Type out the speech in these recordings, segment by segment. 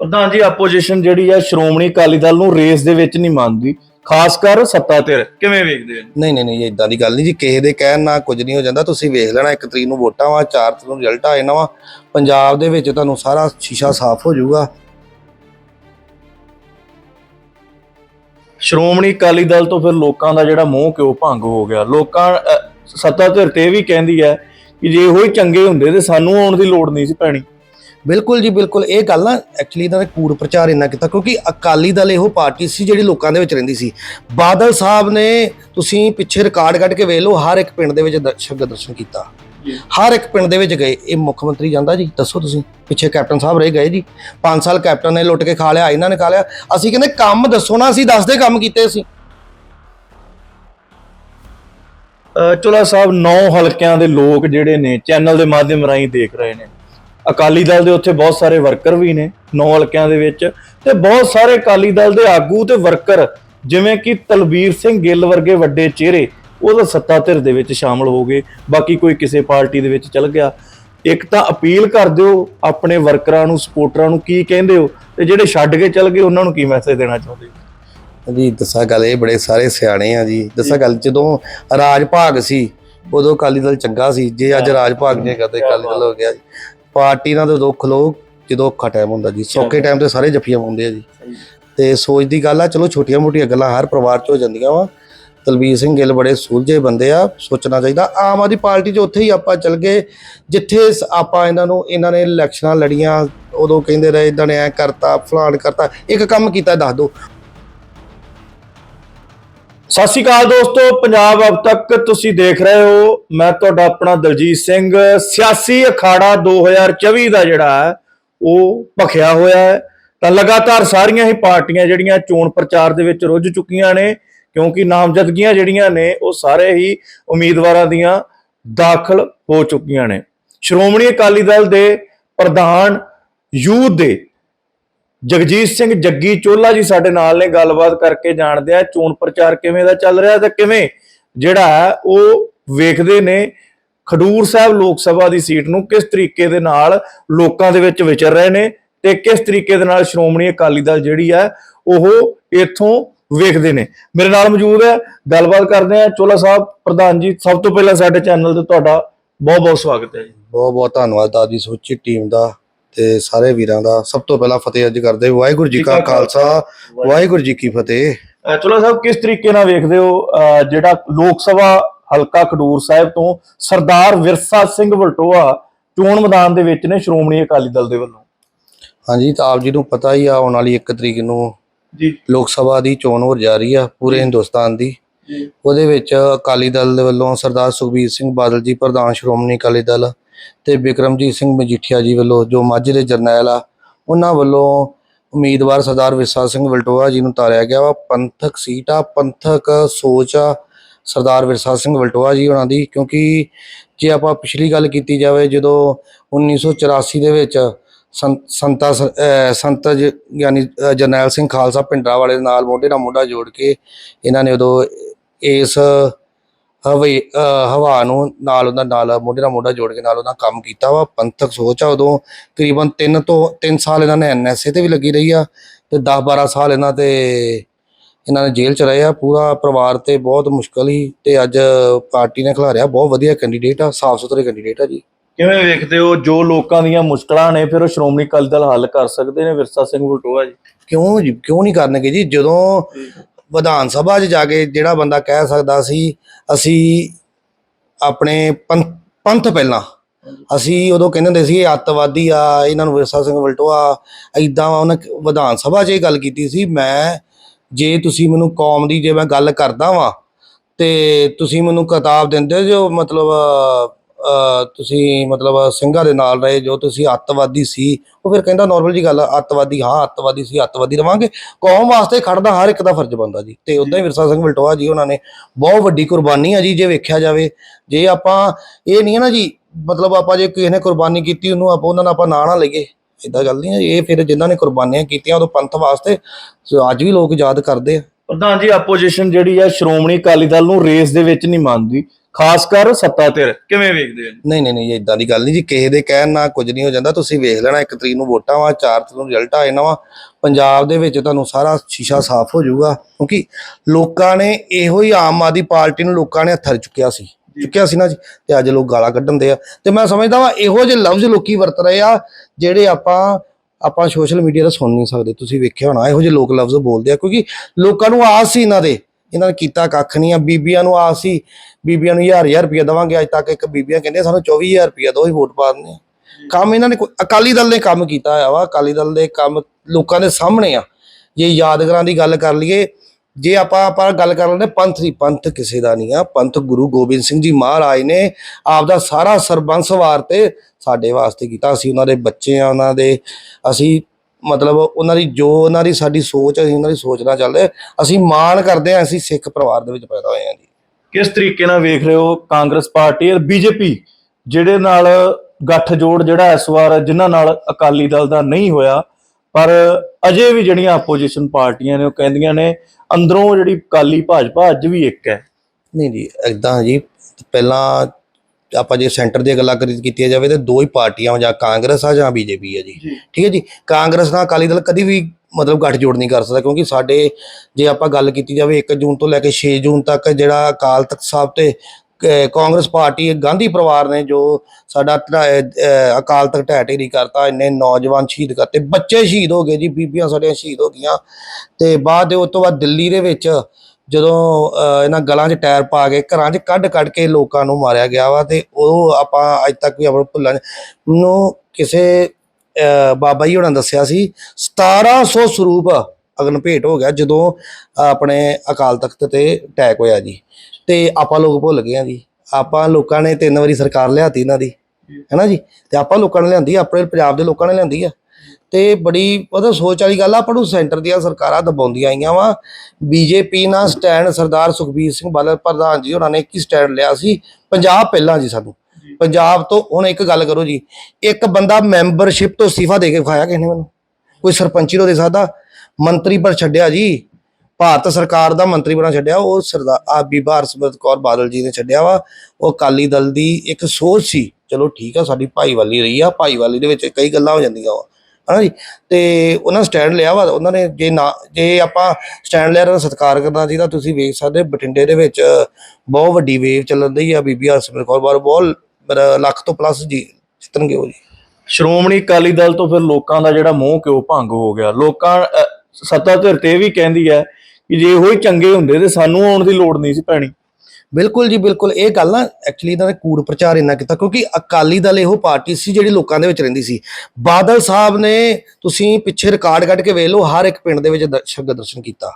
ਪ੍ਰਧਾਨ ਜੀ ਆਪੋਜੀਸ਼ਨ ਜਿਹੜੀ ਹੈ ਸ਼੍ਰੋਮਣੀ ਅਕਾਲੀ ਦਲ ਨੂੰ ਰੇਸ ਦੇ ਵਿੱਚ ਨਹੀਂ ਮੰਨਦੀ ਖਾਸ ਕਰ ਸੱਤਾ ਧਿਰ ਕਿਵੇਂ ਵੇਖਦੇ ਹੋ? ਨਹੀਂ ਨਹੀਂ ਨਹੀਂ ਇਦਾਂ ਦੀ ਗੱਲ ਨਹੀਂ ਜੀ। ਕਿਸੇ ਦੇ ਕਹਿਣ ਨਾਲ ਕੁਝ ਨਹੀਂ ਹੋ ਜਾਂਦਾ। ਤੁਸੀਂ ਵੇਖ ਲੈਣਾ ਇੱਕ ਤਰੀਕ ਨੂੰ ਵੋਟਾਂ ਵਾ ਚਾਰ ਤਰੀਕ ਨੂੰ ਰਿਜ਼ਲਟ ਆ ਜਾਣਾ ਵਾ। ਪੰਜਾਬ ਦੇ ਵਿੱਚ ਤੁਹਾਨੂੰ ਸਾਰਾ ਸ਼ੀਸ਼ਾ ਸਾਫ਼ ਹੋ ਜਾਊਗਾ। ਸ਼੍ਰੋਮਣੀ ਅਕਾਲੀ ਦਲ ਤੋਂ ਫਿਰ ਲੋਕਾਂ ਦਾ ਜਿਹੜਾ ਮੋਹ ਕਿਉਂ ਭੰਗ ਹੋ ਗਿਆ? ਲੋਕਾਂ ਸੱਤਾ ਧਿਰ ਤੇ ਇਹ ਵੀ ਕਹਿੰਦੀ ਹੈ ਕਿ ਜੇ ਇਹੋ ਹੀ ਚੰਗੇ ਹੁੰਦੇ ਤੇ ਸਾਨੂੰ ਆਉਣ ਦੀ ਲੋੜ ਨਹੀਂ ਸੀ ਪੈਣੀ। ਬਿਲਕੁਲ ਜੀ ਬਿਲਕੁਲ। ਇਹ ਗੱਲ ਨਾ ਐਕਚੁਅਲੀ ਇਹਨਾਂ ਨੇ ਕੂੜ ਪ੍ਰਚਾਰ ਇੰਨਾ ਕੀਤਾ ਕਿਉਂਕਿ ਅਕਾਲੀ ਦਲ ਇਹੋ ਪਾਰਟੀ ਸੀ ਜਿਹੜੀ ਲੋਕਾਂ ਦੇ ਵਿੱਚ ਰਹਿੰਦੀ ਸੀ। ਬਾਦਲ ਸਾਹਿਬ ਨੇ ਤੁਸੀਂ ਪਿੱਛੇ ਰਿਕਾਰਡ ਕੱਢ ਕੇ ਵੇਖ ਲਓ ਹਰ ਇੱਕ ਪਿੰਡ ਦੇ ਵਿੱਚ ਦਰਸ਼ਕ ਦਰਸ਼ਨ ਕੀਤਾ। ਹਰ ਇੱਕ ਪਿੰਡ ਦੇ ਵਿੱਚ ਗਏ। ਇਹ ਮੁੱਖ ਮੰਤਰੀ ਜਾਂਦਾ ਜੀ ਦੱਸੋ ਤੁਸੀਂ। ਪਿੱਛੇ ਕੈਪਟਨ ਸਾਹਿਬ ਰਹੇ ਗਏ ਜੀ। 5 ਸਾਲ ਕੈਪਟਨ ਨੇ ਲੁੱਟ ਕੇ ਖਾ ਲਿਆ ਇਹਨਾਂ ਨੇ ਖਾ ਲਿਆ ਅਸੀਂ ਕਹਿੰਦੇ ਕੰਮ ਦੱਸੋ ਨਾ ਅਸੀਂ ਦੱਸਦੇ ਕੰਮ ਕੀਤੇ ਅਸੀਂ। ਅਹ, ਚੋਲਾ ਸਾਹਿਬ ਨੌ ਹਲਕਿਆਂ ਦੇ ਲੋਕ ਜਿਹੜੇ ਨੇ ਚੈਨਲ ਦੇ ਮਾਧਿਅਮ ਰਾਹੀਂ ਦੇਖ ਰਹੇ ਨੇ। ਅਕਾਲੀ ਦਲ ਦੇ ਉੱਥੇ ਬਹੁਤ ਸਾਰੇ ਵਰਕਰ ਵੀ ਨੇ ਨੌ ਹਲਕਿਆਂ ਦੇ ਵਿੱਚ ਤੇ ਬਹੁਤ ਸਾਰੇ ਅਕਾਲੀ ਦਲ ਦੇ ਆਗੂ ਤੇ ਵਰਕਰ ਜਿਵੇਂ ਕਿ ਤਲਬੀਰ ਸਿੰਘ ਗਿੱਲ ਵਰਗੇ ਵੱਡੇ ਚਿਹਰੇ ਉਹ ਤਾਂ ਸੱਤਾ ਧਿਰ ਦੇ ਵਿੱਚ ਸ਼ਾਮਲ ਹੋ ਗਏ ਬਾਕੀ ਕੋਈ ਕਿਸੇ ਪਾਰਟੀ ਦੇ ਵਿੱਚ ਚਲ ਗਿਆ। ਇੱਕ ਤਾਂ ਅਪੀਲ ਕਰ ਦਿਓ ਆਪਣੇ ਵਰਕਰਾਂ ਨੂੰ ਸਪੋਰਟਰਾਂ ਨੂੰ ਕੀ ਕਹਿੰਦੇ ਹੋ ਤੇ ਜਿਹੜੇ ਛੱਡ ਕੇ ਚਲ ਗਏ ਉਹਨਾਂ ਨੂੰ ਕੀ ਮੈਸੇਜ ਦੇਣਾ ਚਾਹੁੰਦੇ ਹੋ? ਜੀ ਦੱਸਾਂ ਗੱਲ ਇਹ ਬੜੇ ਸਾਰੇ ਸਿਆਣੇ ਆ ਜੀ। ਦੱਸਾਂ ਗੱਲ ਜਦੋਂ ਰਾਜ ਭਾਗ ਸੀ ਉਦੋਂ ਅਕਾਲੀ ਦਲ ਚੰਗਾ ਸੀ। ਜੇ ਅੱਜ ਰਾਜ ਭਾਗ ਜੇ ਕਰਦੇ ਅਕਾਲੀ ਦਲ ਹੋ ਗਿਆ ਜੀ। ਪਾਰਟੀ ਨਾਲ ਤਾਂ ਦੁੱਖ ਲੋ ਜਦੋਂ ਔਖਾ ਟਾਈਮ ਹੁੰਦਾ ਜੀ। ਸੌਖੇ ਟਾਈਮ ਤੇ ਸਾਰੇ ਜੱਫੀਆਂ ਪਾਉਂਦੇ ਆ ਜੀ। ਤੇ ਸੋਚ ਦੀ ਗੱਲ ਆ ਚਲੋ ਛੋਟੀਆਂ ਮੋਟੀਆਂ ਗੱਲਾਂ ਹਰ ਪਰਿਵਾਰ 'ਚ ਹੋ ਜਾਂਦੀਆਂ ਵਾ। ਤਲਬੀਰ ਸਿੰਘ ਗਿੱਲ ਬੜੇ ਸੂਲਝੇ ਬੰਦੇ ਆ ਸੋਚਣਾ ਚਾਹੀਦਾ। ਆਮ ਆਦਮੀ ਪਾਰਟੀ 'ਚ ਉੱਥੇ ਹੀ ਆਪਾਂ ਚੱਲ ਗਏ ਜਿੱਥੇ ਆਪਾਂ ਇਹਨਾਂ ਨੂੰ ਇਹਨਾਂ ਨੇ ਇਲੈਕਸ਼ਨਾਂ ਲੜੀਆਂ ਉਦੋਂ ਕਹਿੰਦੇ ਰਹੇ ਇਦਾਂ ਨੇ ਐ ਕਰਤਾ ਫਲਾਣ ਕਰਤਾ। ਇੱਕ ਕੰਮ ਕੀਤਾ ਦੱਸ ਦਿਓ ਸਤਿ ਸ਼੍ਰੀ ਅਕਾਲ ਦੋਸਤੋ, ਪੰਜਾਬ ਅਬ ਤੱਕ ਤੁਸੀਂ ਦੇਖ ਰਹੇ ਹੋ। ਮੈਂ ਤੁਹਾਡਾ ਆਪਣਾ ਦਲਜੀਤ ਸਿੰਘ। ਸਿਆਸੀ ਅਖਾੜਾ 2024 ਦਾ ਜਿਹੜਾ ਹੈ, ਉਹ ਭਖਿਆ ਹੋਇਆ ਹੈ। ਤਾਂ ਲਗਾਤਾਰ ਸਾਰੀਆਂ ਹੀ ਪਾਰਟੀਆਂ ਜਿਹੜੀਆਂ ਚੋਣ ਪ੍ਰਚਾਰ ਦੇ ਵਿੱਚ ਰੁੱਝ ਚੁੱਕੀਆਂ ਨੇ, ਕਿਉਂਕਿ ਨਾਮਜ਼ਦਗੀਆਂ ਜਿਹੜੀਆਂ ਨੇ, ਉਹ ਸਾਰੇ ਹੀ ਉਮੀਦਵਾਰਾਂ ਦੀਆਂ ਦਾਖਲ ਹੋ ਚੁੱਕੀਆਂ ਨੇ। ਸ਼੍ਰੋਮਣੀ ਅਕਾਲੀ ਦਲ ਦੇ ਪ੍ਰਧਾਨ ਯੂਥ ਦੇ ਜਗਜੀਤ ਸਿੰਘ ਜੱਗੀ ਚੋਲਾ ਜੀ ਸਾਡੇ ਨਾਲ ਨੇ, ਗੱਲਬਾਤ ਕਰਕੇ ਜਾਣਦੇ ਆ, ਚੋਣ ਪ੍ਰਚਾਰ ਕਿਵੇਂ ਦਾ ਚੱਲ ਰਿਹਾ ਤੇ ਕਿਵੇਂ? ਜਿਹੜਾ ਹੈ, ਉਹ ਵੇਖਦੇ ਨੇ ਖਡੂਰ ਸਾਹਿਬ ਲੋਕ ਸਭਾ ਦੀ ਸੀਟ ਨੂੰ ਕਿਸ ਤਰੀਕੇ ਦੇ ਨਾਲ ਲੋਕਾਂ ਦੇ ਵਿੱਚ ਵਿਚਰ ਰਹੇ ਨੇ ਤੇ ਕਿਸ ਤਰੀਕੇ ਦੇ ਨਾਲ ਸ਼੍ਰੋਮਣੀ ਅਕਾਲੀ ਦਲ ਜਿਹੜੀ ਹੈ, ਉਹ ਇੱਥੋਂ ਵੇਖਦੇ ਨੇ। ਮੇਰੇ ਨਾਲ ਮੌਜੂਦ ਹੈ, ਗੱਲਬਾਤ ਕਰਦੇ ਆ ਚੋਲਾ ਸਾਹਿਬ ਪ੍ਰਧਾਨ ਜੀ, ਸਭ ਤੋਂ ਪਹਿਲਾਂ ਸਾਡੇ ਚੈਨਲ ਤੇ ਤੁਹਾਡਾ ਬਹੁਤ ਬਹੁਤ ਸਵਾਗਤ ਹੈ ਜੀ। ਬਹੁਤ ਬਹੁਤ ਧੰਨਵਾਦ ਦਾਦੀ, ਸੋਚੀ ਟੀਮ ਦਾ। ਤੇ ਸਾਰੇ ਵੀਰਾਂ ਦਾ ਸਭ ਤੋਂ ਪਹਿਲਾਂ ਫਤਿਹ ਅੱਜ ਕਰਦੇ ਵਾਹਿਗੁਰੂ ਜੀ ਕਾ ਖਾਲਸਾ ਵਾਹਿਗੁਰੂ। ਜੀ ਕੀ ਫਤਿਹ। ਚਲੋ ਸਾਹਿਬ ਕਿਸ ਤਰੀਕੇ ਨਾਲ ਵੇਖਦੇ ਹੋ ਜਿਹੜਾ ਲੋਕ ਸਭਾ ਹਲਕਾ ਖਡੂਰ ਸਾਹਿਬ ਤੋਂ ਸਰਦਾਰ ਵਿਰਸਾ ਸਿੰਘ ਵਲਟੋਆ ਚੋਣ ਮੈਦਾਨ ਦੇ ਵਿੱਚ ਨੇ ਸ਼੍ਰੋਮਣੀ ਅਕਾਲੀ ਦਲ ਦੇ ਵੱਲੋਂ? ਹਾਂਜੀ ਤਾਂ ਆਪ ਜੀ ਨੂੰ ਪਤਾ ਹੀ ਆ ਆਉਣ ਵਾਲੀ 1 ਤਰੀਕ ਨੂੰ ਜੀ। ਲੋਕ ਸਭਾ ਦੀ ਚੋਣ ਹੋ ਜਾ ਰਹੀ ਆ ਪੂਰੇ ਹਿੰਦੁਸਤਾਨ ਦੀ। ਉਹਦੇ ਵਿੱਚ ਅਕਾਲੀ ਦਲ ਦੇ ਵੱਲੋਂ ਸਰਦਾਰ ਸੁਖਬੀਰ ਸਿੰਘ ਬਾਦਲ ਜੀ, ਪ੍ਰਧਾਨ ਸ਼੍ਰੋਮਣੀ ਅਕਾਲੀ ਦਲ ਤੇ ਬਿਕਰਮਜੀਤ ਸਿੰਘ ਮਜੀਠੀਆ ਜੀ ਵੱਲੋਂ ਜੋ ਮਾਝੇ ਦੇ ਜਰਨੈਲ ਆ, ਉਹਨਾਂ ਵੱਲੋਂ ਉਮੀਦਵਾਰ ਸਰਦਾਰ ਵਿਰਸਾ ਸਿੰਘ ਵਲਟੋਆ ਜੀ ਨੂੰ ਤਾਰਿਆ ਗਿਆ ਵਾ। ਪੰਥਕ ਸੀਟ ਆ, ਪੰਥਕ ਸੋਚ ਆ ਸਰਦਾਰ ਵਿਰਸਾ ਸਿੰਘ ਵਲਟੋਆ ਜੀ ਉਹਨਾਂ ਦੀ, ਕਿਉਂਕਿ ਜੇ ਆਪਾਂ ਪਿਛਲੀ ਗੱਲ ਕੀਤੀ ਜਾਵੇ, ਜਦੋਂ 1984 ਦੇ ਵਿੱਚ ਸੰਤ, ਸੰਤਾ ਸੰਤ ਜ- ਯਾਨੀ ਅਹ ਜਰਨੈਲ ਸਿੰਘ ਖਾਲਸਾ ਪਿੰਡਰਾ ਵਾਲੇ ਨਾਲ ਮੋਢੇ ਨਾਲ ਮੋਢਾ ਜੋੜ ਕੇ ਇਹਨਾਂ ਨੇ ਉਦੋਂ ਇਸ ਅਹ ਹਵਾ ਨੂੰ ਨਾਲ ਉਹਨਾਂ ਨਾਲ ਮੋਢੇ ਨਾਲ ਮੋਢਾ ਜੋੜ ਕੇ ਨਾਲ ਉਹਨਾਂ ਕੰਮ ਕੀਤਾ ਵਾ ਪੰਥਕ ਸੋਚ ਆ ਉਦੋਂ। ਤਕਰੀਬਨ 3 ਤੋਂ 3 ਸਾਲ ਇਹਨਾਂ ਨੇ ਐਨਐਸਏ ਤੇ ਵੀ ਲੱਗੀ ਰਹੀ ਆ ਤੇ 10 12 ਸਾਲ ਇਹਨਾਂ ਤੇ ਇਹਨਾਂ ਨੇ ਜੇਲ੍ਹ ਚ ਰਹੇ ਆ। ਪੂਰਾ ਪਰਿਵਾਰ ਤੇ ਬਹੁਤ ਮੁਸ਼ਕਲ ਹੀ ਤੇ ਅੱਜ ਪਾਰਟੀ ਨੇ ਖਿਲਾਰਿਆ। ਬਹੁਤ ਵਧੀਆ ਕੈਂਡੀਡੇਟ ਆ ਸਾਫ਼ ਸੁਥਰੇ ਕੈਂਡੀਡੇਟ ਆ ਜੀ। ਕਿਵੇਂ ਵੇਖਦੇ ਹੋ ਜੋ ਲੋਕਾਂ ਦੀਆਂ ਮੁਸ਼ਕਲਾਂ ਨੇ ਫਿਰ ਉਹ ਸ਼੍ਰੋਮਣੀ ਅਕਾਲੀ ਦਲ ਹੱਲ ਕਰ ਸਕਦੇ ਨੇ ਵਿਰਸਾ ਸਿੰਘ ਵਲਟੋਆ ਜੀ? ਕਿਉਂ ਜੀ ਕਿਉਂ ਨਹੀਂ ਕਰਨਗੇ ਜੀ? ਜਦੋਂ ਵਿਧਾਨ ਸਭਾ 'ਚ ਜਾ ਕੇ ਜਿਹੜਾ ਬੰਦਾ ਕਹਿ ਸਕਦਾ ਸੀ, ਅਸੀਂ ਆਪਣੇ ਪੰਥ ਪੰਥ ਪਹਿਲਾਂ। ਅਸੀਂ ਉਦੋਂ ਕਹਿੰਦੇ ਹੁੰਦੇ ਸੀ, ਇਹ ਅੱਤਵਾਦੀ ਆ, ਇਹਨਾਂ ਨੂੰ ਵਿਰਸਾ ਸਿੰਘ ਵਲਟੋਆ ਐਦਾਂ ਉਹਨੇ ਵਿਧਾਨ ਸਭਾ 'ਚ ਇਹ ਗੱਲ ਕੀਤੀ ਸੀ, ਮੈਂ ਜੇ ਤੁਸੀਂ ਮੈਨੂੰ ਕੌਮ ਦੀ ਜੇ ਮੈਂ ਗੱਲ ਕਰਦਾ ਵਾਂ, ਤੇ ਤੁਸੀਂ ਮੈਨੂੰ ਕਿਤਾਬ ਦਿੰਦੇ ਜੋ ਮਤਲਬ ਤੁਸੀਂ ਮਤਲਬ ਸਿੰਘਾਂ ਦੇ ਨਾਲ ਰਹੇ ਜੋ ਤੁਸੀਂ ਅੱਤਵਾਦੀ ਸੀ ਉਹ ਫਿਰ ਕਹਿੰਦਾ ਨਾਰਮਲ ਜੀ ਗੱਲ ਅੱਤਵਾਦੀ ਹਾਂ ਅੱਤਵਾਦੀ ਸੀ ਅੱਤਵਾਦੀ ਰਵਾਂਗੇ। ਕੌਮ ਵਾਸਤੇ ਖੜਦਾ ਹਰ ਇੱਕ ਦਾ ਫਰਜ਼ ਬਣਦਾ ਜੀ। ਤੇ ਉਦਾਂ ਹੀ ਵਿਰਸਾ ਸਿੰਘ ਵਲਟੋਆ ਜੀ ਉਹਨਾਂ ਨੇ ਬਹੁਤ ਵੱਡੀ ਕੁਰਬਾਨੀ ਆ ਜੀ ਜੇ ਵੇਖਿਆ ਜਾਵੇ। ਜੇ ਆਪਾਂ ਇਹ ਨਹੀਂ ਹੈ ਨਾ ਜੀ ਮਤਲਬ ਆਪਾਂ ਜੇ ਕਿਸੇ ਨੇ ਕੁਰਬਾਨੀ ਕੀਤੀ ਉਹਨੂੰ ਆਪਾਂ ਉਹਨਾਂ ਨਾਲ ਆਪਾਂ ਨਾਂ ਨਾ ਲਈਏ। ਇਦਾਂ ਗੱਲ ਨਹੀਂ ਇਹ ਫਿਰ ਜਿਨ੍ਹਾਂ ਨੇ ਕੁਰਬਾਨੀਆਂ ਕੀਤੀਆਂ ਉਦੋਂ ਪੰਥ ਵਾਸਤੇ ਅੱਜ ਵੀ ਲੋਕ ਯਾਦ ਕਰਦੇ ਆ। ਪ੍ਰਧਾਨ ਜੀ ਆਪੋਜੀਸ਼ਨ ਜਿਹੜੀ ਹੈ ਸ਼੍ਰੋਮਣੀ ਅਕਾਲੀ ਦਲ ਨੂੰ ਰੇਸ ਦੇ ਵਿੱਚ ਨਹੀਂ ਮੰਨਦੀ। ਖਾਸ ਕਰ ਸੱਤਾ ਧਿਰ ਕਿਵੇਂ ਵੇਖਦੇ ਹੋ? ਨਹੀਂ ਨਹੀਂ ਨਹੀਂ ਇਦਾਂ ਦੀ ਗੱਲ ਨਹੀਂ ਜੀ। ਕਿਸੇ ਦੇ ਕਹਿਣ ਨਾਲ ਕੁਝ ਨਹੀਂ ਹੋ ਜਾਂਦਾ। ਤੁਸੀਂ ਵੇਖ ਲੈਣਾ ਇੱਕ ਤਰੀਕ ਨੂੰ ਵੋਟਾਂ ਵਾ ਚਾਰ ਤਰੀਕ ਨੂੰ ਰਿਜ਼ਲਟ ਆ ਜਾਣਾ ਵਾ। ਪੰਜਾਬ ਦੇ ਵਿੱਚ ਤੁਹਾਨੂੰ ਸਾਰਾ ਸ਼ੀਸ਼ਾ ਸਾਫ਼ ਹੋ ਜਾਊਗਾ। ਕਿਉਂਕਿ ਲੋਕਾਂ ਨੇ ਇਹੋ ਹੀ ਆਮ ਆਦਮੀ ਪਾਰਟੀ ਨੂੰ ਲੋਕਾਂ ਨੇ ਹੱਥਾਂ 'ਚ ਚੁੱਕਿਆ ਸੀ। ਚੁੱਕਿਆ ਸੀ ਨਾ ਜੀ। ਤੇ ਅੱਜ ਲੋਕ ਗਾਲਾਂ ਕੱਢਣ ਦੇ ਆ। ਤੇ ਮੈਂ ਸਮਝਦਾ ਵਾਂ ਇਹੋ ਜਿਹੇ ਲਫ਼ਜ਼ ਲੋਕੀ ਵਰਤ ਰਹੇ ਆ ਜਿਹੜੇ ਆਪਾਂ ਆਪਾਂ ਸੋਸ਼ਲ ਮੀਡੀਆ ਤੇ ਸੁਣ ਨਹੀਂ ਸਕਦੇ। ਤੁਸੀਂ ਵੇਖਿਆ ਹੋਣਾ ਇਹੋ ਜਿਹੇ ਲੋਕ ਲਫ਼ਜ਼ ਬੋਲਦੇ ਆ। ਕਿਉਂਕਿ ਲੋਕਾਂ ਨੂੰ ਆਸ ਸੀ ਇਹਨਾਂ ਦੇ। ਇਹਨਾਂ ਨੇ ਕੀਤਾ ਕੱਖ ਨਹੀਂ ਆ। ਬੀਬੀਆਂ ਨੂੰ ਆਸ ਸੀ ਬੀਬੀਆਂ ਨੂੰ ਹਜ਼ਾਰ ਹਜ਼ਾਰ ਰੁਪਇਆ ਦੇਵਾਂਗੇ ਅੱਜ ਤੱਕ। ਇੱਕ ਬੀਬੀਆਂ ਕਹਿੰਦੇ ਸਾਨੂੰ 24000 ਰੁਪਇਆ ਦੋ ਹੀ ਵੋਟ ਪਾ ਦਿੰਦੇ ਕੰਮ ਇਹਨਾਂ ਨੇ ਕੋਈ- ਅਕਾਲੀ ਦਲ ਨੇ ਕੰਮ ਕੀਤਾ ਹੋਇਆ ਵਾ। ਅਕਾਲੀ ਦਲ ਦੇ ਕੰਮ ਲੋਕਾਂ ਦੇ ਸਾਹਮਣੇ ਆ। ਜੇ ਯਾਦਗਾਰਾਂ ਦੀ ਗੱਲ ਕਰ ਲਈਏ ਜੇ ਆਪਾਂ ਆਪਾਂ ਗੱਲ ਕਰ ਲੈਂਦੇ ਪੰਥ ਦੀ ਪੰਥ ਕਿਸੇ ਦਾ ਨਹੀਂ ਆ। ਪੰਥ ਗੁਰੂ ਗੋਬਿੰਦ ਸਿੰਘ ਜੀ ਮਹਾਰਾਜ ਨੇ ਆਪਦਾ ਸਾਰਾ ਸਰਬੰਸ ਵਾਰ ਤੇ ਸਾਡੇ ਵਾਸਤੇ ਕੀਤਾ। ਅਸੀਂ ਉਹਨਾਂ ਦੇ ਬੱਚੇ ਆ ਉਹਨਾਂ ਦੇ ਅਸੀਂ ਮਤਲਬ ਉਹਨਾਂ ਦੀ ਜੋ ਉਹਨਾਂ ਦੀ ਸਾਡੀ ਸੋਚ ਅਸੀਂ ਉਹਨਾਂ ਦੀ ਸੋਚ ਨਾਲ ਚੱਲਦੇ ਅਸੀਂ ਮਾਣ ਕਰਦੇ ਆ ਅਸੀਂ ਸਿੱਖ ਪਰਿਵਾਰ ਦੇ ਵਿੱਚ ਪੈਦਾ ਹੋਏ ਆ ਜੀ। ਕਿਸ ਤਰੀਕੇ ਨਾਲ ਵੇਖ ਰਹੇ ਹੋ ਕਾਂਗਰਸ ਪਾਰਟੀ ਔਰ ਬੀਜੇਪੀ ਜਿਹੜੇ ਨਾਲ ਗੱਠ ਜੋੜ ਜਿਹੜਾ ਇਸ ਵਾਰ ਜਿਨ੍ਹਾਂ ਨਾਲ ਅਕਾਲੀ ਦਲ ਦਾ ਨਹੀਂ ਹੋਇਆ ਪਰ ਅਜੇ ਵੀ ਜਿਹੜੀਆਂ ਆਪੋਜੀਸ਼ਨ ਪਾਰਟੀਆਂ ਨੇ ਉਹ ਕਹਿੰਦੀਆਂ ਨੇ ਅੰਦਰੋਂ ਜਿਹੜੀ ਅਕਾਲੀ ਭਾਜਪਾ ਅੱਜ ਵੀ ਇੱਕ ਹੈ। ਨਹੀਂ ਜੀ ਇਦਾਂ ਜੀ ਪਹਿਲਾਂ ਆਪਾਂ ਜੇ ਸੈਂਟਰ ਦੀਆਂ ਗੱਲਾਂ ਕਰੀ ਕੀਤੀਆਂ ਜਾਵੇ ਤੇ ਦੋ ਹੀ ਪਾਰਟੀਆਂ ਜਾਂ ਕਾਂਗਰਸ ਆ ਜਾਂ ਬੀਜੇਪੀ ਆ ਜੀ। ਠੀਕ ਹੈ ਜੀ? ਕਾਂਗਰਸ ਨਾਲ ਅਕਾਲੀ ਦਲ ਕਦੀ ਵੀ ਮਤਲਬ ਗੱਠ ਜੋੜ ਨਹੀਂ ਕਰ ਸਕਦਾ ਕਿਉਂਕਿ ਸਾਡੇ ਜੇ ਆਪਾਂ ਗੱਲ ਕੀਤੀ ਜਾਵੇ 1 ਜੂਨ ਤੋਂ ਲੈ ਕੇ 6 ਜੂਨ ਤੱਕ ਜਿਹੜਾ ਅਕਾਲ ਤਖਤ ਸਾਹਿਬ ਤੇ ਕਾਂਗਰਸ ਪਾਰਟੀ ਗਾਂਧੀ ਪਰਿਵਾਰ ਨੇ ਜੋ ਸਾਡਾ ਅਕਾਲ ਤਖਤ ਢਹਿ ਢੇਰੀ ਕਰਤਾ ਇੰਨੇ ਨੌਜਵਾਨ ਸ਼ਹੀਦ ਕਰਤੇ। ਬੱਚੇ ਸ਼ਹੀਦ ਹੋ ਗਏ ਜੀ ਬੀਬੀਆਂ ਸਾਡੀਆਂ ਸ਼ਹੀਦ ਹੋ ਗਈਆਂ। ਤੇ ਬਾਅਦ ਦੇ ਉਸ ਤੋਂ ਬਾਅਦ ਦਿੱਲੀ ਦੇ ਵਿੱਚ ਜਦੋਂ ਅਹ, ਇਹਨਾਂ ਗਲਾਂ 'ਚ ਟਾਇਰ ਪਾ ਕੇ ਘਰਾਂ 'ਚ ਕੱਢ ਕੱਢ ਕੇ ਲੋਕਾਂ ਨੂੰ ਮਾਰਿਆ ਗਿਆ ਵਾ ਤੇ ਉਹ ਆਪਾਂ ਅੱਜ ਤੱਕ ਵੀ ਆਪਣਾ ਭੁੱਲਾਂ ਨੂੰ ਕਿਸੇ ਅਹ, ਬਾਬਾ ਜੀ ਹੋਣਾ ਦੱਸਿਆ ਸੀ 1700 ਸਰੂਪ ਅਗਨ ਭੇਟ ਹੋ ਗਿਆ ਜਦੋਂ ਆਪਣੇ ਅਕਾਲ ਤਖਤ ਤੇ ਅਟੈਕ ਹੋਇਆ ਜੀ। ਤੇ ਆਪਾਂ ਲੋਕ ਭੁੱਲ ਗਏ ਆ ਜੀ। ਆਪਾਂ ਲੋਕਾਂ ਨੇ ਤਿੰਨ ਵਾਰੀ ਸਰਕਾਰ ਲਿਆਤੀ ਇਹਨਾਂ ਦੀ ਹੈਨਾ ਜੀ? ਤੇ ਆਪਾਂ ਲੋਕਾਂ ਨੇ ਲਿਆਂਦੀ ਆਪਣੇ ਪੰਜਾਬ ਦੇ ਲੋਕਾਂ ਨੇ ਲਿਆਂਦੀ ਆ। ਤੇ ਬੜੀ ਉਹਦਾ ਸੋਚ ਵਾਲੀ ਗੱਲ ਆ ਆਪਾਂ ਨੂੰ ਸੈਂਟਰ ਦੀਆਂ ਸਰਕਾਰਾਂ ਦਬਾਉਂਦੀਆਂ ਆਈਆਂ ਵਾ। ਬੀਜੇਪੀ ਨਾਲ ਸਟੈਂਡ ਸਰਦਾਰ ਸੁਖਬੀਰ ਸਿੰਘ ਬਾਦਲ ਪ੍ਰਧਾਨ ਜੀ ਉਹਨਾਂ ਨੇ ਕੀ ਸਟੈਂਡ ਲਿਆ ਸੀ ਪੰਜਾਬ ਪਹਿਲਾਂ ਜੀ ਸਾਨੂੰ। ਪੰਜਾਬ ਤੋਂ ਹੁਣ ਇੱਕ ਗੱਲ ਕਰੋ ਜੀ ਇੱਕ ਬੰਦਾ ਮੈਂਬਰਸ਼ਿਪ ਤੋਂ ਅਸਤੀਫਾ ਦੇ ਕੇ ਵਿਖਾਇਆ ਕਿਸੇ ਨੇ ਮੈਨੂੰ। ਕੋਈ ਸਰਪੰਚੀ ਤੋਂ ਦੇ ਸਕਦਾ? ਮੰਤਰੀ ਪਰ ਛੱਡਿਆ ਜੀ। ਭਾਰਤ ਸਰਕਾਰ ਦਾ ਮੰਤਰੀ ਬਣਾ ਛੱਡਿਆ ਉਹ ਸਰਦਾਰ ਆ ਬੀਬਾ ਹਰਸਿਮਰਤ ਕੌਰ ਬਾਦਲ ਜੀ ਨੇ ਛੱਡਿਆ ਵਾ। ਉਹ ਅਕਾਲੀ ਦਲ ਦੀ ਇੱਕ ਸੋਚ ਸੀ ਚਲੋ ਠੀਕ ਆ ਸਾਡੀ ਭਾਈਵਾਲੀ ਰਹੀ ਆ ਭਾਈਵਾਲੀ ਦੇ ਵਿੱਚ ਕਈ ਗੱਲਾਂ ਹੋ ਜਾਂਦੀਆਂ ਵਾ। ਹਨਾ ਜੀ? ਤੇ ਉਹਨਾਂ ਸਟੈਂਡ ਲਿਆ ਵਾ, ਉਹਨਾਂ ਨੇ ਜੇ ਨਾ, ਜੇ ਆਪਾਂ ਸਟੈਂਡ ਲਿਆ ਤਾਂ ਸਤਿਕਾਰ ਕਰਨਾ ਚਾਹੀਦਾ। ਤੁਸੀਂ ਵੇਖ ਸਕਦੇ ਬਠਿੰਡੇ ਦੇ ਵਿੱਚ ਬਹੁਤ ਵੱਡੀ ਵੇਵ ਚੱਲਣ ਦੀ ਆ, ਬੀਬੀ ਹਰਸਿਮਰਤ ਕੌਰ ਬਾਦਲ ਬਹੁਤ ਲੱਖ ਤੋਂ ਪਲੱਸ ਜੀ ਜਿੱਤਣਗੇ ਉਹ ਜੀ। ਸ਼੍ਰੋਮਣੀ ਅਕਾਲੀ ਦਲ ਤੋਂ ਫਿਰ ਲੋਕਾਂ ਦਾ ਜਿਹੜਾ ਮੋਹ, ਕਿਉਂ ਭੰਗ ਹੋ ਗਿਆ? ਲੋਕਾਂ ਸੱਤਾ ਧਿਰ ਤੇ ਇਹ ਵੀ ਕਹਿੰਦੀ ਹੈ ਕਿ ਜੇ ਉਹ ਹੀ ਚੰਗੇ ਹੁੰਦੇ ਤੇ ਸਾਨੂੰ ਆਉਣ ਦੀ ਲੋੜ ਨਹੀਂ ਸੀ ਪੈਣੀ। ਬਿਲਕੁਲ ਜੀ ਬਿਲਕੁਲ। ਇਹ ਗੱਲ ਨਾ ਐਕਚੁਅਲੀ ਇਹਨਾਂ ਨੇ ਕੂੜ ਪ੍ਰਚਾਰ ਇੰਨਾ ਕੀਤਾ ਕਿਉਂਕਿ ਅਕਾਲੀ ਦਲ ਇਹੋ ਪਾਰਟੀ ਸੀ ਜਿਹੜੀ ਲੋਕਾਂ ਦੇ ਵਿੱਚ ਰਹਿੰਦੀ ਸੀ। ਬਾਦਲ ਸਾਹਿਬ ਨੇ ਤੁਸੀਂ ਪਿੱਛੇ ਰਿਕਾਰਡ ਕੱਢ ਕੇ ਵੇਖ ਲਓ ਹਰ ਇੱਕ ਪਿੰਡ ਦੇ ਵਿੱਚ ਦਰਸ਼ਕ ਦਰਸ਼ਨ ਕੀਤਾ।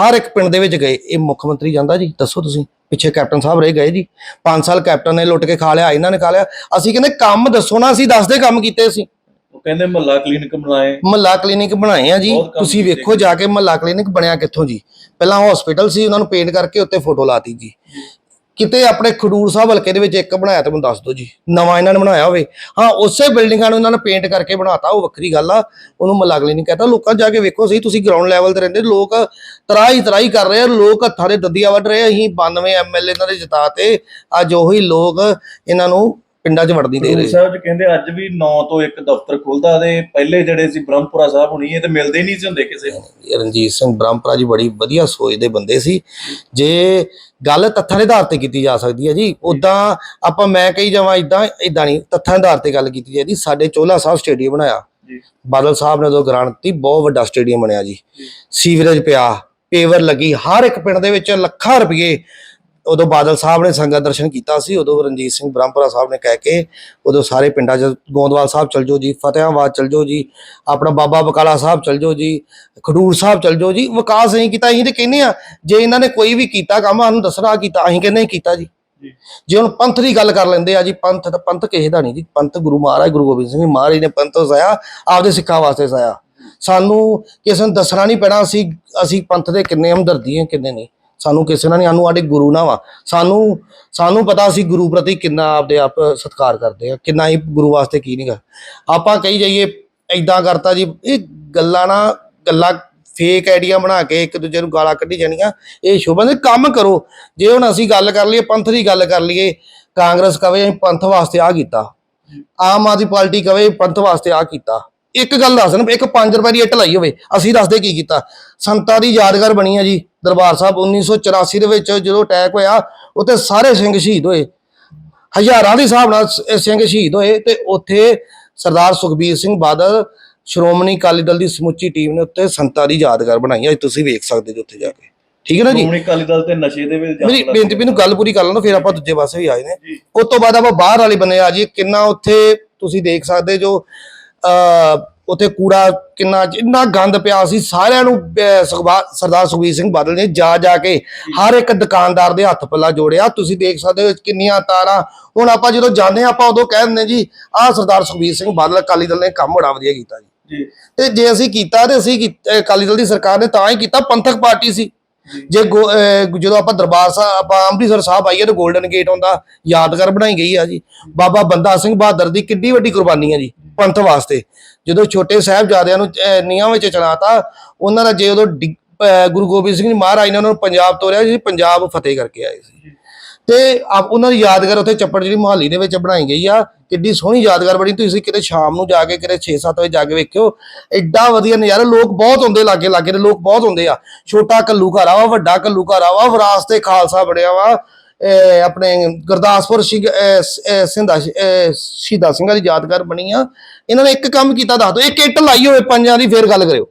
ਹਰ ਇੱਕ ਪਿੰਡ ਦੇ ਵਿੱਚ ਗਏ। ਇਹ ਮੁੱਖ ਮੰਤਰੀ ਜਾਂਦਾ ਜੀ ਦੱਸੋ ਤੁਸੀਂ। ਪਿੱਛੇ ਕੈਪਟਨ ਸਾਹਿਬ ਰਹੇ ਗਏ ਜੀ। 5 ਸਾਲ ਕੈਪਟਨ ਨੇ ਲੁੱਟ ਕੇ ਖਾ ਲਿਆ ਇਹਨਾਂ ਨੇ ਖਾ ਲਿਆ। ਅਸੀਂ ਕਹਿੰਦੇ ਕੰਮ ਦੱਸੋ ਨਾ ਅਸੀਂ ਦੱਸਦੇ ਕੰਮ ਕੀਤੇ ਅਸੀਂ। ਉਹ ਕਹਿੰਦੇ ਮਹੱਲਾ ਕਲੀਨਿਕ ਬਣਾਏ। ਮਹੱਲਾ ਕਲੀਨਿਕ ਬਣਾਏ ਆ ਜੀ। ਬਹੁਤ ਕੰਮ ਤੁਸੀਂ ਵੇਖੋ ਜਾ ਕੇ ਮਹੱਲਾ ਕਲੀਨਿਕ ਬਣਿਆ ਕਿੱਥੋਂ ਜੀ। ਪਹਿਲਾਂ ਹਸਪੀਟਲ ਸੀ ਉਹਨਾਂ ਨੂੰ ਪੇਂਟ ਕਰਕੇ ਉੱਤੇ ਫੋਟੋ ਲਾਤੀ ਜੀ। ਕਿਤੇ ਆਪਣੇ ਖਡੂਰ ਸਾਹਿਬ ਹਲਕੇ ਦੇ ਵਿੱਚ ਇੱਕ ਬਣਾਇਆ ਤੇ ਮੈਨੂੰ ਦੱਸ ਦਿਓ ਜੀ। ਨਵਾਂ ਇਹਨਾਂ ਨੇ ਬਣਾਇਆ ਹੋਵੇ। ਹਾਂ ਉਸੇ ਬਿਲਡਿੰਗਾਂ ਨੂੰ ਇਹਨਾਂ ਨੇ ਪੇਂਟ ਕਰਕੇ ਬਣਾਤਾ ਉਹ ਵੱਖਰੀ ਗੱਲ ਆ। ਉਹਨੂੰ ਮਹੱਲਾ ਕਲੀਨਿਕ ਕਹਤਾ। ਲੋਕਾਂ ਜਾ ਕੇ ਵੇਖੋ ਸਹੀ ਤੁਸੀਂ ਗਰਾਊਂਡ ਲੈਵਲ ਤੇ ਰਹਿੰਦੇ ਲੋਕ ਤਰਾਈ ਤਰਾਈ ਕਰ ਰਹੇ ਆ ਲੋਕ ਹੱਥਾਂ ਦੇ ਦੰਦੀਆਂ ਵੱਢ ਰਹੇ ਆ। ਅਸੀਂ 92 ਐਮਐਲਏ ਇਹਨਾਂ ਦੇ ਜਿਤਾ ਤੇ ਅੱਜ ਉਹੀ ਲੋਕ ਇਹਨਾਂ ਨੂੰ ਪਿੰਡਾਂ 'ਚ ਵੜਦੀ ਦੇ ਰਹੇ। ਸਾਹਿਬ ਜੀ ਕਹਿੰਦੇ ਅੱਜ ਵੀ 9 ਤੋਂ ਇੱਕ ਦਫ਼ਤਰ ਖੁੱਲਦਾ ਤੇ ਪਹਿਲੇ ਜਿਹੜੇ ਸੀ ਬ੍ਰਹਮਪੁਰਾ ਸਾਹਿਬ ਹੁਣੀ ਇਹ ਤੇ ਮਿਲਦੇ ਨਹੀਂ ਸੀ ਹੁੰਦੇ ਕਿਸੇ ਨੂੰ। ਰਣਜੀਤ ਸਿੰਘ ਬ੍ਰਹਮਪੁਰਾ ਜੀ ਬੜੀ ਵਧੀਆ ਸੋਚ ਦੇ ਬੰਦੇ ਸੀ। ਜੇ ਗੱਲ ਤੱਥਾਂ ਦੇ ਆਧਾਰ ਤੇ ਕੀਤੀ ਜਾ ਸਕਦੀ ਹੈ ਜੀ ਉਦਾਂ ਆਪਾਂ ਮੈਂ ਕਹੀ ਜਾਵਾਂ ਇਦਾਂ ਇਦਾਂ ਨਹੀਂ ਤੱਥਾਂ ਦੇ ਆਧਾਰ ਤੇ ਗੱਲ ਕੀਤੀ ਜਾਈਦੀ ਸਾਡੇ ਚੋਲਾ ਸਾਹਿਬ ਸਟੇਡੀਅਮ ਬਣਾਇਆ। ਜੀ। ਬਾਦਲ ਸਾਹਿਬ ਨੇ ਉਦੋਂ ਗ੍ਰਾਂਟ ਬਹੁਤ ਵੱਡਾ ਸਟੇਡੀਅਮ ਬਣਿਆ ਜੀ। ਸੀਵਰੇਜ ਪਿਆ ਪੇਵਰ ਲੱਗੀ ਹਰ ਇੱਕ ਪਿੰਡ ਦੇ ਵਿੱਚ ਲੱਖਾਂ ਰੁਪਏ ਉਦੋਂ ਬਾਦਲ ਸਾਹਿਬ ਨੇ ਸੰਗਤ ਦਰਸ਼ਨ ਕੀਤਾ ਸੀ ਉਦੋਂ ਰਣਜੀਤ ਸਿੰਘ ਬ੍ਰਹਮਪੁਰਾ ਸਾਹਿਬ ਨੇ ਕਹਿ ਕੇ ਉਦੋਂ ਸਾਰੇ ਪਿੰਡਾਂ 'ਚ ਗੋਂਦਵਾਲ ਸਾਹਿਬ ਚਲ ਜਾਓ ਜੀ ਫਤਿਆਬਾਦ ਚਲ ਜਾਓ ਜੀ ਆਪਣਾ ਬਾਬਾ ਬਕਾਲਾ ਸਾਹਿਬ ਚਲ ਜਾਓ ਜੀ ਖਡੂਰ ਸਾਹਿਬ ਚਲ ਜਾਓ ਜੀ ਵਿਕਾਸ ਅਸੀਂ ਕੀਤਾ ਅਸੀਂ ਤੇ ਕਹਿੰਦੇ ਆ ਜੇ ਇਹਨਾਂ ਨੇ ਕੋਈ ਵੀ ਕੀਤਾ ਕੰਮ ਸਾਨੂੰ ਦੱਸਣਾ ਕੀਤਾ ਅਸੀਂ ਕਹਿੰਦੇ ਕੀਤਾ ਜੀ। ਜੀ। ਹੁਣ ਪੰਥ ਦੀ ਗੱਲ ਕਰ ਲੈਂਦੇ ਆ ਜੀ ਪੰਥ ਤਾਂ ਪੰਥ ਕਿਸੇ ਦਾ ਨਹੀਂ ਜੀ ਪੰਥ ਗੁਰੂ ਮਹਾਰਾਜ ਗੁਰੂ ਗੋਬਿੰਦ ਸਿੰਘ ਮਹਾਰਾਜ ਨੇ ਪੰਥ ਵਸਾਇਆ ਆਪਦੇ ਸਿੱਖਾਂ ਵਾਸਤੇ ਵਸਾਇਆ ਸਾਨੂੰ ਕਿਸੇ ਨੂੰ ਦੱਸਣਾ ਨਹੀਂ ਪੈਣਾ ਅਸੀਂ ਅਸੀਂ ਪੰਥ ਦੇ ਕਿੰਨੇ ਹਮਦਰਦੀ ਹਾਂ ਕਿੰਨੇ ਨਹੀਂ। ਸਾਨੂੰ ਕਿਸੇ ਨਾਲ ਨਹੀਂ, ਸਾਨੂੰ ਸਾਡੇ ਗੁਰੂ ਨਾਲ ਵਾ। ਸਾਨੂੰ ਸਾਨੂੰ ਪਤਾ ਅਸੀਂ ਗੁਰੂ ਪ੍ਰਤੀ ਕਿੰਨਾ ਆਪਦੇ ਆਪ ਸਤਿਕਾਰ ਕਰਦੇ ਆ, ਕਿੰਨਾ ਹੀ ਗੁਰੂ ਵਾਸਤੇ ਕੀ ਨਹੀਂਗਾ ਆਪਾਂ ਕਹੀ ਜਾਈਏ ਐਦਾਂ ਕਰਤਾ ਜੀ, ਇਹ ਗੱਲਾਂ ਨਾ, ਗੱਲਾਂ ਫੇਕ ਆਈਡੀਆ ਬਣਾ ਕੇ ਇੱਕ ਦੂਜੇ ਨੂੰ ਗਾਲਾਂ ਕੱਢੀ ਜਾਣੀਆਂ, ਇਹ ਸ਼ੋਭਾ ਦੇ ਕੰਮ ਕਰੋ। ਜੇ ਹੁਣ ਅਸੀਂ ਗੱਲ ਕਰ ਲਈਏ, ਪੰਥ ਦੀ ਗੱਲ ਕਰ ਲਈਏ, ਕਾਂਗਰਸ ਕਵੇ ਅਸੀਂ ਪੰਥ ਵਾਸਤੇ ਆ ਕੀਤਾ, ਆਮ ਆਦਮੀ ਪਾਰਟੀ ਕਵੇ ਪੰਥ ਵਾਸਤੇ ਆ ਕੀਤਾ। ਇੱਕ ਗੱਲ ਦੱਸ ਦੇਣ ਇੱਕ 5 ਰੁਪਏ ਦੀ ਇੱਟ ਲਾਈ ਹੋਵੇ ਅਸੀਂ ਦੱਸਦੇ ਕੀ ਕੀਤਾ? ਸੰਤਾਂ ਦੀ ਯਾਦਗਾਰ ਬਣੀ ਆ ਜੀ ਦਰਬਾਰ ਸਾਹਿਬ 1984 ਦੇ ਵਿੱਚ ਜਦੋਂ ਅਟੈਕ ਹੋਇਆ ਉੱਥੇ ਸਾਰੇ ਸਿੰਘ ਸ਼ਹੀਦ ਹੋਏ। ਹਜ਼ਾਰਾਂ ਦੇ ਹਿਸਾਬ ਨਾਲ ਸਿੰਘ ਸ਼ਹੀਦ ਹੋਏ ਤੇ ਉੱਥੇ ਸਰਦਾਰ ਸੁਖਬੀਰ ਸਿੰਘ ਬਾਦਲ ਸ਼੍ਰੋਮਣੀ ਅਕਾਲੀ ਦਲ ਦੀ ਸਮੁੱਚੀ ਟੀਮ ਨੇ ਉੱਤੇ ਸੰਤਾਂ ਦੀ ਯਾਦਗਾਰ ਬਣਾਈ ਆ। ਤੁਸੀਂ ਵੇਖ ਸਕਦੇ ਜੀ ਉੱਥੇ ਜਾ ਕੇ। ਠੀਕ ਹੈ ਨਾ ਜੀ? ਸ਼੍ਰੋਮਣੀ ਅਕਾਲੀ ਦਲ ਤੇ ਨਸ਼ੇ ਦੇ ਵਿੱਚ ਮੇਰੀ ਬੇਨਤੀ ਮੈਨੂੰ ਗੱਲ ਪੂਰੀ ਕਰ ਲੈਣ ਫਿਰ ਆਪਾਂ ਦੂਜੇ ਪਾਸੇ ਵੀ ਆਏ ਨੇ। ਉਸ ਤੋਂ ਬਾਅਦ ਆਪਾਂ ਬਾਹਰ ਵਾਲੇ ਬੰਨੇ ਆ ਜੀ ਕਿੰਨਾ ਉੱਥੇ ਤੁਸੀਂ ਦੇਖ ਸਕਦੇ ਜੋ ਉੱਥੇ ਕੂੜਾ ਕਿੰਨਾ ਇੰਨਾ ਗੰਦ ਪਿਆ ਸੀ ਸਾਰਿਆਂ ਨੂੰ ਸਰਦਾਰ ਸੁਖਬੀਰ ਸਿੰਘ ਬਾਦਲ ਨੇ ਜਾ ਜਾ ਕੇ ਹਰ ਇੱਕ ਦੁਕਾਨਦਾਰ ਦੇ ਹੱਥ ਪੱਲਾ ਜੋੜਿਆ। ਤੁਸੀਂ ਦੇਖ ਸਕਦੇ ਹੋ ਕਿੰਨੀਆਂ ਤਾਰਾਂ। ਹੁਣ ਆਪਾਂ ਜਦੋਂ ਜਾਂਦੇ ਹਾਂ ਆਪਾਂ ਉਦੋਂ ਕਹਿ ਦਿੰਦੇ ਜੀ ਆਹ ਸਰਦਾਰ ਸੁਖਬੀਰ ਸਿੰਘ ਬਾਦਲ ਅਕਾਲੀ ਦਲ ਨੇ ਕੰਮ ਬੜਾ ਵਧੀਆ ਕੀਤਾ ਜੀ। ਤੇ ਜੇ ਅਸੀਂ ਕੀਤਾ ਤੇ ਅਸੀਂ ਅਕਾਲੀ ਦਲ ਦੀ ਸਰਕਾਰ ਨੇ ਤਾਂ ਹੀ ਕੀਤਾ ਪੰਥਕ ਪਾਰਟੀ ਸੀ। ਜੇ ਗੋ- ਅਹ ਜਦੋਂ ਆਪਾਂ ਦਰਬਾਰ ਸਾਹਿਬ ਆਪਾਂ ਅੰਮ੍ਰਿਤਸਰ ਸਾਹਿਬ ਆਈਏ ਤਾਂ 골ਡਨ ਗੇਟ ਹੁੰਦਾ ਯਾਦਗਾਰ ਬਣਾਈ ਗਈ ਆ ਜੀ। ਬਾਬਾ ਬੰਦਾ ਸਿੰਘ ਬਹਾਦਰ ਦੀ ਕਿੱਡੀ ਵੱਡੀ ਕੁਰਬਾਨੀ ਆ ਜੀ ਪੰਥ ਵਾਸਤੇ। ਜਦੋਂ ਛੋਟੇ ਸਾਹਿਬਜ਼ਾਦਿਆਂ ਨੂੰ ਅਹ, ਨੀਹਾਂ ਵਿੱਚ ਚਲਾਤਾ ਉਹਨਾਂ ਦਾ ਜੇ ਉਦੋਂ ਡਿੱਗ- ਅਹ, ਗੁਰੂ ਗੋਬਿੰਦ ਸਿੰਘ ਜੀ ਮਹਾਰਾਜ ਨੇ ਉਹਨਾਂ ਨੂੰ ਪੰਜਾਬ ਤੋਰਿਆ ਜੀ ਪੰਜਾਬ ਫਤਿਹ ਕਰਕੇ ਆਏ ਸੀ। ਤੇ ਆਪ ਉਹਨਾਂ ਦੀ ਯਾਦਗਾਰ ਉੱਥੇ ਚੱਪੜ ਜਿਹੜੀ ਮੁਹਾਲੀ ਦੇ ਵਿੱਚ ਬਣਾਈ ਗਈ ਆ, ਕਿੱਡੀ ਸੋਹਣੀ ਯਾਦਗਾਰ ਬਣੀ। ਤੁਸੀਂ ਕਿਤੇ ਸ਼ਾਮ ਨੂੰ ਜਾ ਕੇ ਕਿਤੇ 6-7 ਵਜੇ ਜਾ ਕੇ ਵੇਖਿਓ ਐਡਾ ਵਧੀਆ ਨਜ਼ਾਰਾ। ਲੋਕ ਬਹੁਤ ਹੁੰਦੇ ਲਾਗੇ ਲਾਗੇ ਦੇ, ਲੋਕ ਬਹੁਤ ਹੁੰਦੇ ਆ। ਛੋਟਾ ਕੱਲੂ ਘਰ ਆ ਵਾ, ਵੱਡਾ ਕੱਲੂ ਘਰ ਆ ਵਾ, ਵਿਰਾਸਤੇ ਖਾਲਸਾ ਬਣਿਆ ਵਾ। ਇਹ ਆਪਣੇ ਗੁਰਦਾਸਪੁਰ ਸਿੰਘ ਸਿੰਧਾ ਸ਼- ਸ਼ਹੀਦਾਂ ਸਿੰਘਾਂ ਦੀ ਯਾਦਗਾਰ ਬਣੀ ਆ। ਇਹਨਾਂ ਨੇ ਇੱਕ ਕੰਮ ਕੀਤਾ, ਦੱਸ ਦਿਓ। ਇੱਕ ਇੱਟ ਲਾਈ ਹੋਵੇ ਪੰਜਾਂ ਦੀ, ਫੇਰ ਗੱਲ ਕਰਿਓ।